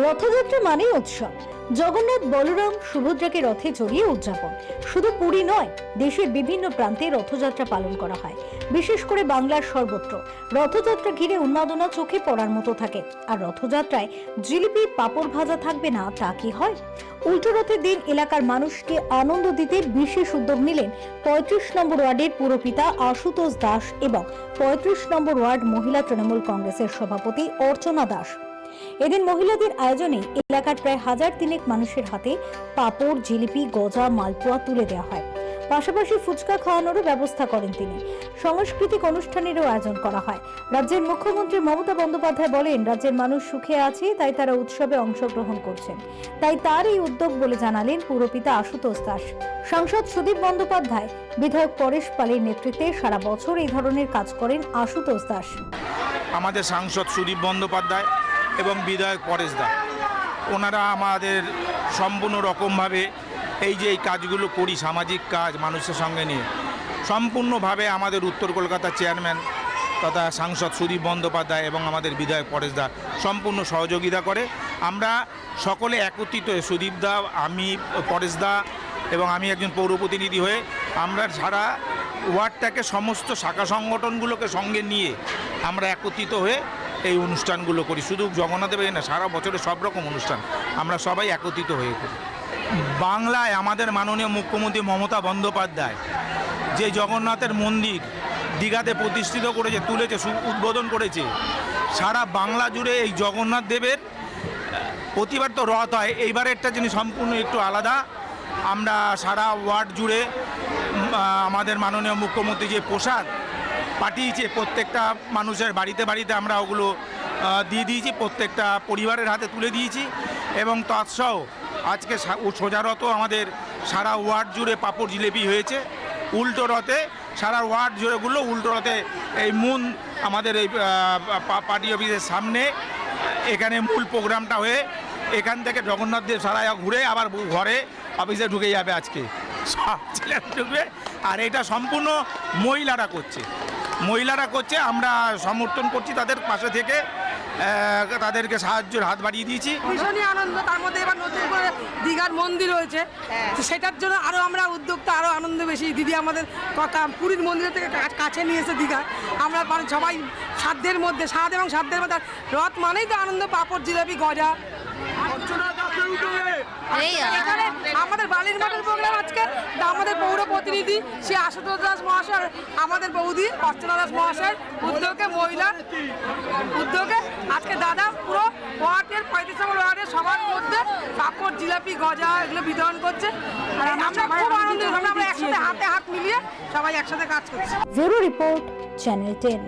রথযাত্রা মানেই উৎসব। জগন্নাথ, বলরাম, সুভদ্রাকে রথে চড়িয়ে উদযাপন। শুধু পুরী নয়, দেশের বিভিন্ন প্রান্তে রথযাত্রা পালন করা হয়। বিশেষ করে বাংলার সর্বত্র। রথযাত্রা ঘিরে উন্মাদনা চোখে পড়ার মতো থাকে। আর রথযাত্রায় জিলিপি, পাপড় ভাজা থাকবে না, তা কি হয়? উল্টো রথের দিন এলাকার মানুষকে আনন্দ দিতে বিশেষ উদ্যোগ নিলেন পঁয়ত্রিশ নম্বর ওয়ার্ডের পুরপিতা আশুতোষ দাস এবং পঁয়ত্রিশ নম্বর ওয়ার্ড মহিলা তৃণমূল কংগ্রেসের সভাপতি অর্চনা দাস। এদিন মহিলাদের আয়োজনে এলাকার প্রায় হাজার তিনেক মানুষের হাতে পাপড়, জিলিপি, গজা, মালপোয়া তুলে দেওয়া হয়। পাশাপাশি ফুচকা খাওয়ানোরও ব্যবস্থা করেন তিনি। সাংস্কৃতিক অনুষ্ঠানেরও আয়োজন করা হয়। রাজ্যের মুখ্যমন্ত্রী মমতা বন্দ্যোপাধ্যায় বলেন, রাজ্যের মানুষ সুখে আছে, তাই তারা উৎসবে অংশগ্রহণ করছেন। তাই তার এই উদ্যোগ বলে জানালেন পুরপিতা আশুতোষ দাস। সাংসদ সুদীপ বন্দ্যোপাধ্যায়, বিধায়ক পরেশ পালের নেতৃত্বে সারা বছর এই ধরনের কাজ করেন আশুতোষ দাস। আমাদের সাংসদ সুদীপ বন্দ্যোপাধ্যায় এবং বিধায়ক পরেশ দা। ওনারা আমাদের সম্পূর্ণ রকমভাবে এই যে এই কাজগুলো করি, সামাজিক কাজ, মানুষের সঙ্গে নিয়ে, সম্পূর্ণভাবে আমাদের উত্তর কলকাতার চেয়ারম্যান তথা সাংসদ সুদীপ বন্দ্যোপাধ্যায় এবং আমাদের বিধায়ক পরেশ দা সম্পূর্ণ সহযোগিতা করে। আমরা সকলে একত্রিত হয়ে, সুদীপ দা, আমি, পরেশ দা এবং আমি একজন পৌর প্রতিনিধি হয়ে আমরা সারা ওয়ার্ডটাকে সমস্ত শাখা সংগঠনগুলোকে সঙ্গে নিয়ে আমরা একত্রিত হয়ে এই অনুষ্ঠানগুলো করি। শুধু জগন্নাথ দেবের না, সারা বছরে সব রকম অনুষ্ঠান। আমরা সবাই একত্রিত হয়ে করি। বাংলায় আমাদের মাননীয় মুখ্যমন্ত্রী মমতা বন্দ্যোপাধ্যায় যে জগন্নাথের মন্দির দীঘাতে প্রতিষ্ঠিত করেছে, তুলেছে উদ্বোধন করেছে, সারা বাংলা জুড়ে এই জগন্নাথ দেবের প্রতিবার তো রথ হয়। এইবারেরটা যিনি সম্পূর্ণ একটু আলাদা। আমরা সারা ওয়ার্ড জুড়ে আমাদের মাননীয় মুখ্যমন্ত্রী যে প্রসাদ পাঠিয়েছে, প্রত্যেকটা মানুষের বাড়িতে বাড়িতে আমরা ওগুলো দিয়ে দিয়েছি, প্রত্যেকটা পরিবারের হাতে তুলে দিয়েছি এবং তৎসহ আজকে সা- ও সোজা রথ আমাদের সারা ওয়ার্ড জুড়ে পাপড় জিলেপি হয়েছে। উল্টো রথে, সারা ওয়ার্ড জুড়ে ঘুরলো উল্টো রথে এই মুন আমাদের এই পার্টি অফিসের সামনে, এখানে মূল প্রোগ্রামটা হয়ে এখান থেকে জগন্নাথ দেব সারা ঘুরে আবার ঘরে অফিসে ঢুকে যাবে আজকে। সব ছেলেরা ঢুকবে। আর এটা সম্পূর্ণ মহিলারা করছে। মহিলারা করছে আমরা সমর্থন করছি তাদের পাশে থেকে। তাদেরকে সাহায্যের হাত বাড়িয়ে দিয়েছি। ভীষণই আনন্দ তার মধ্যে এবার নতুন করে দীঘার মন্দির হয়েছে সেটার জন্য আরও আমরা উদ্যোগটা আরও আনন্দ বেশি। দিদি আমাদের কথা পুরীর মন্দির থেকে কাছে নিয়ে এসে দীঘা। আমরা মানে সবাই সাধ্যের মধ্যে সাধ এবং সাধ্যের মধ্যে রথ মানেই তো আনন্দ পাঁপড় জিলাপি গজা। এখানে আমাদের বালির মাঠের প্রোগ্রাম আজকে। আমাদের পৌর প্রতিনিধি সে আশুতোষ দাস মহাশয় আমাদের বৌদি অর্চনা দাস মহাশয় উদ্যোগে মহিলা উদ্যোগে আজকে দাদা পুরো ওয়ার্ডের পঁয়ত্রিশ নম্বর ওয়ার্ডের সবার মধ্যে পাপড় জিলাপি গজা এগুলো বিতরণ করছে। আর আমরা খুব আনন্দিত আমরা একসাথে হাতে হাত মিলিয়ে সবাই একসাথে কাজ করছি। Bureau report channel ten.